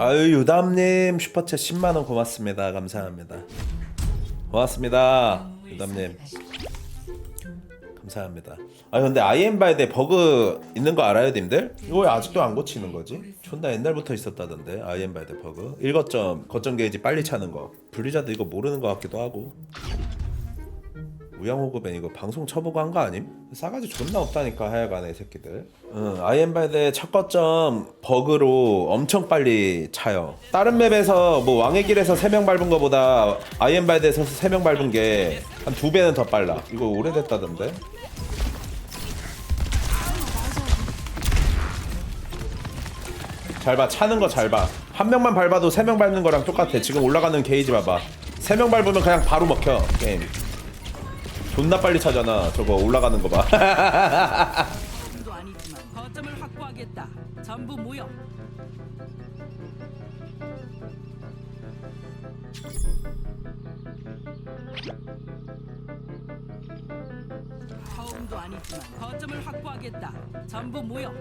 아유 유담님 슈퍼챗 10만 원 고맙습니다. 감사합니다. 고맙습니다 유담님. 감사합니다. 아 근데 아이엠바이데 버그 있는 거 알아요 님들? 이거 왜 아직도 안 고치는 거지? 존나 옛날부터 있었다던데 아이엠바이데 버그 1거점 거점 게이지 빨리 차는 거. 블리자드 이거 모르는 거 같기도 하고 우양호급엔 이거 방송 쳐보고 한 거 아님? 싸가지 존나 없다니까 하여간에 이 새끼들. 응 아이엠바이데 첫 거점 버그로 엄청 빨리 차요. 다른 맵에서 뭐 왕의 길에서 3명 밟은 거보다 아이엠바이데에서 3명 밟은 게 한 두 배는 더 빨라. 이거 오래됐다던데? 잘 봐 차는 거 잘 봐. 한 명만 밟아도 세명 밟는 거랑 똑같아. 지금 올라가는 게이지 봐봐. 세명 밟으면 그냥 바로 먹혀 게임 존나 빨리 차잖아 저거 올라가는 거봐 거점을 확보하겠다. 전부 모여.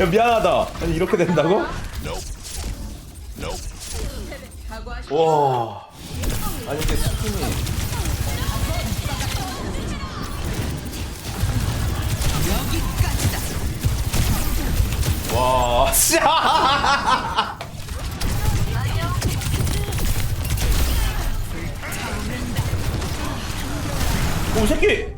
야 미안하다 아니 이렇게 된다고? 와 아니 이게 스킨이 와 씨. 오 새끼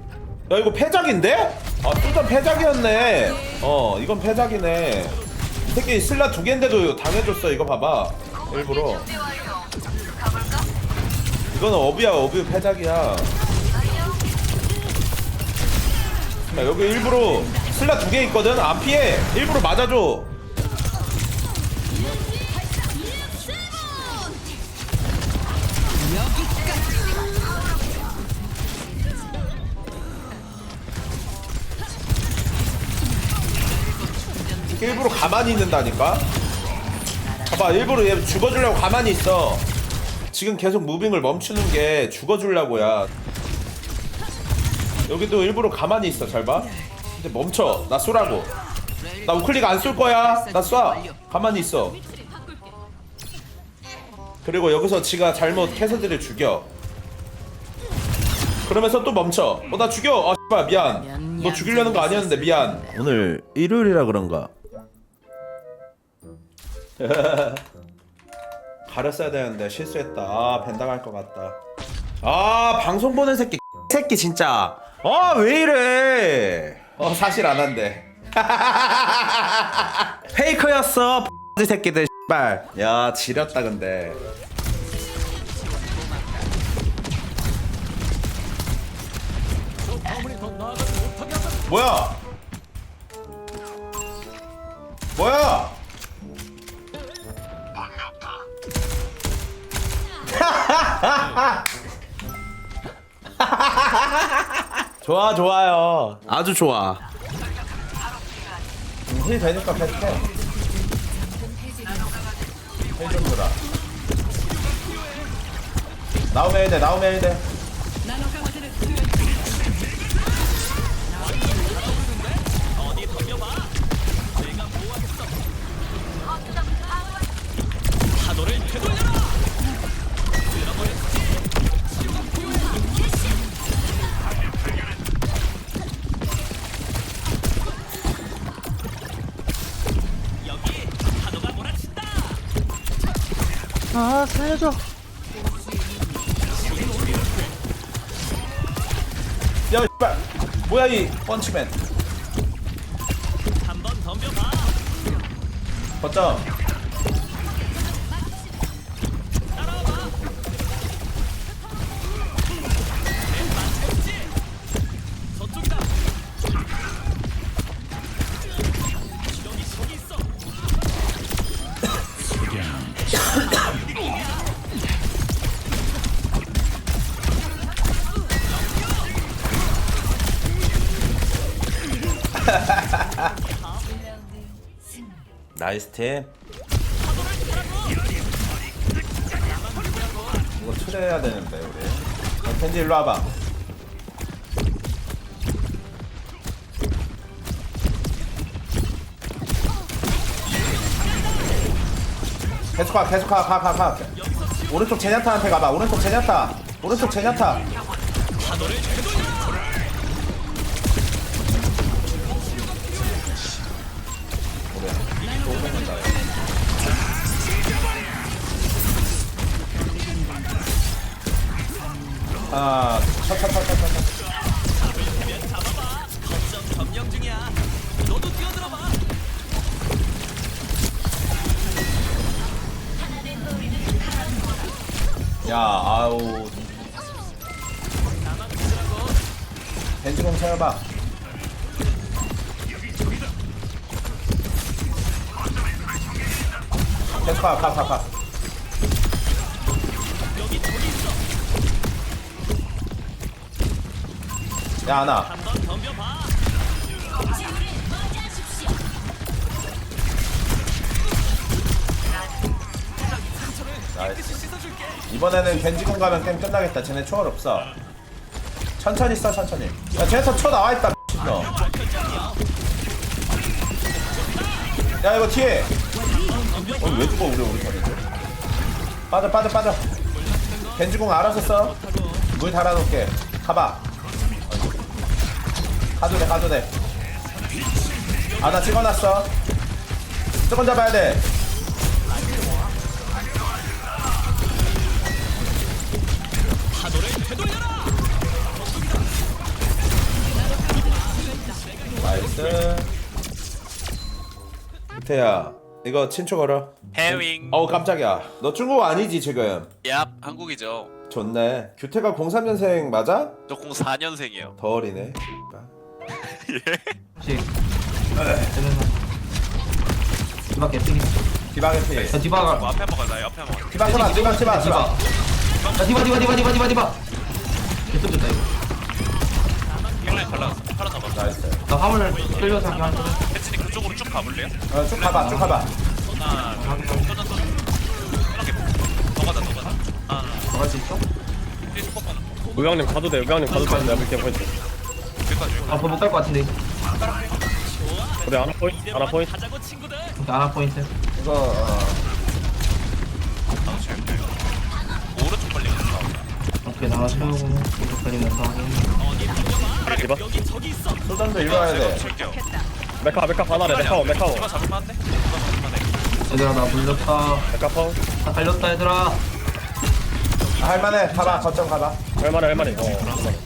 야 이거 패작인데? 아 뚜전 패작이었네. 어 이건 패작이네. 이 새끼 슬라 두 개인데도 당해줬어 이거 봐봐. 일부러. 이거는 어비야 어비 패작이야. 야 여기 일부러 슬라 두 개 있거든? 안 피해. 일부러 맞아줘 일부러 가만히 있는다니까? 봐봐 일부러 얘 죽어주려고 가만히 있어. 지금 계속 무빙을 멈추는 게 죽어주려고야. 여기도 일부러 가만히 있어 잘봐. 근데 멈춰. 나 쏘라고. 나 우클릭 안 쏠 거야. 나 쏴. 가만히 있어. 그리고 여기서 지가 잘못 캐서들을 죽여. 그러면서 또 멈춰. 어나 죽여. 아 씨발 미안. 너 죽이려는 거 아니었는데 미안. 오늘 일요일이라 그런가 가렸어야 되는데 실수했다. 아, 벤 당할 것 같다. 아, 방송 보는 새끼 새끼 진짜. 아, 왜 이래? 어, 사실 안 한대. 페이크였어. 이 새끼들 씨발. 야, 지렸다 근데. 뭐야? 뭐야? 좋아 좋아요. 아주 좋아. 힐 되니까 패스해. 힐좀 주라. 나오면 해야 돼 나오면 해야 돼 아 살려줘. 야 씨발. 뭐야 이 펀치맨. 한번 덤벼봐. 거점 나이스 팀. 이거 트레해야 되는데 우리. 어, 켄지 일로 와봐. 계속 가 계속 가, 가. 오른쪽 제냐타한테 가봐. 오른쪽 제냐타. 오른쪽 제냐타 아 차차차차차 점령 중이야. 너도 뛰어들어봐. 야 아우 벤지공 채워봐 계속 가가 가 야 덤벼봐. 나이스. 이번에는 겐지군 가면 게임 끝나겠다. 쟤네 초월 없어. 천천히 써 천천히. 야 쟤네서 초 나와 있다. 너. 야 이거 뒤에. 어, 왜 죽어 우리 우리 편인데? 빠져 빠져 빠져. 겐지공 알아서 써. 물 달아놓을게. 가봐. 가도 돼 가도 돼. 아 나 찍어놨어. 무조건 잡아야 돼. 나이스. 태야 이거 친추 걸어. 해윙. 어우 깜짝이야. 너 중국 아니지 지금? 얍, 한국이죠. 좋네. 규태가 03년생 맞아? 저 04년생이에요. 더 어리네. 혹시 되면서 디바 개뜨기 디바게 피. 야 디바가 뭐 앞에 먹을까요? 옆에 먹을. 디바 디바 디바 디바 디바. 야 디바 디바 디바 디바 디바 디바 개뜨졌다 이거. 나 화물을 끌려서 그냥 혜진이 그쪽으로 쭉 가볼래요? 어, 쭉 가봐 쭉 가봐. 하나, 둘, 쏘자 쏘자. 이렇게 더 가자 더 가자. 하나, 하나. 우영님 가도 돼. 우영님 가도 돼. 내가 볼게. 여기까지 여기까지. 아 그거 못갈 것 같은데 우리 하나 포인트. 하나 포인트. 아나 포인트 이거 어. 나도 채울게. 오른쪽 걸리면 나온다. 오케이 나가 채우고 계속 걸리면서 저기 있어. 소전도 일로 와야 돼. 칠게요. 메카 메카 하나래. 메카오 메카오. 잡을 만 한데? 잡을만. 얘들아 나 물렸다 메카 파워. 나 달렸다 얘들아 아, 할만해. 가봐 거점 가봐. 얼마나 얼마나. 어. 얼마나.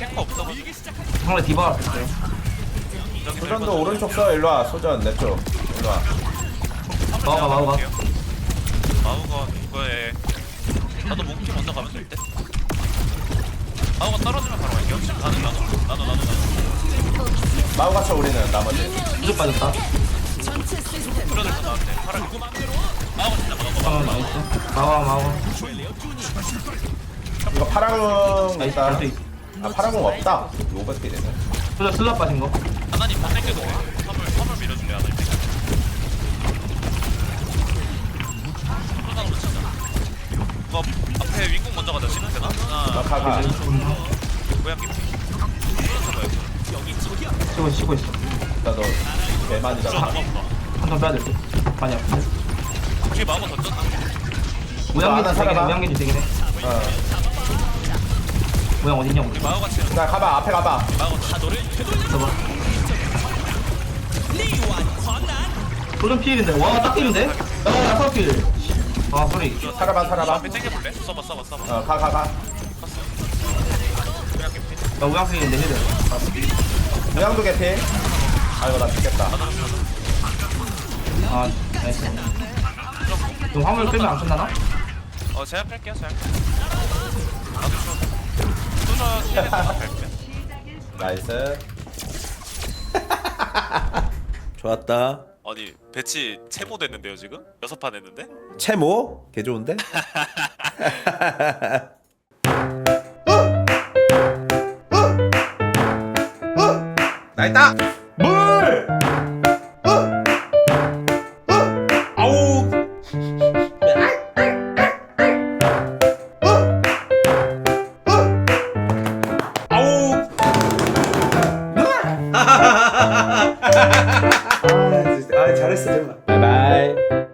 탱커 없어. 상대 디바 저기 소전도 오른쪽 써 일로 와. 소전 내 쪽. 일로 와. 마오가 마오가 마우가 이거에 나도 몽키 먼저 가면 될 때. 마우가 떨어지면 바로 갈게요. 지금 나는 나도 나도 나도 나도. 마우가 쳐 우리는 나머지. 수직 빠졌다 나한테. 파란 마우가 진짜 먹어. 아 나이스 마오가 마오가 이거. 갈수 있어 아 파랑ung 없다. 로봇 되네. 슬라 슬라 빠진 거 하나님 밥 땡겨도 돼. 선물 선물 밀어줄래 하나님. 손으로 치자. 이거 앞에 윙공 먼저 가자. 시간 되나? 아, 하나, 가 가. 고양 김치. 여기 저기야. 치고 치고 있어. 저 넘어봐. 한번 빼야 될 듯 많이 아픈데 뒤에 마우가 던졌나? 모양이 하나 되긴 해 어. 모양 어딨냐 우리 우리. 자 가봐 앞에 가봐. 마우가 파도를 봐봐 소름 피일인데 와딱 피일인데? 야나 소름 피일 아 소리 살아봐 살아봐. 앞에 땡겨볼래? 써봐 써봐 써봐. 어가 가 가. 고양 김치. 야 모양 피일인데 헤드 모양도 개피. 아이고 나 죽겠다. 아 나이스 그럼 화물 끌면 안 끝나나? 어 제가 뺄게요 제가. 나도 줘. 나이스. 좋았다. 아니 배치 채모 됐는데요 지금? 여섯 판 했는데? 채모? 개 좋은데? 나 있다. 물.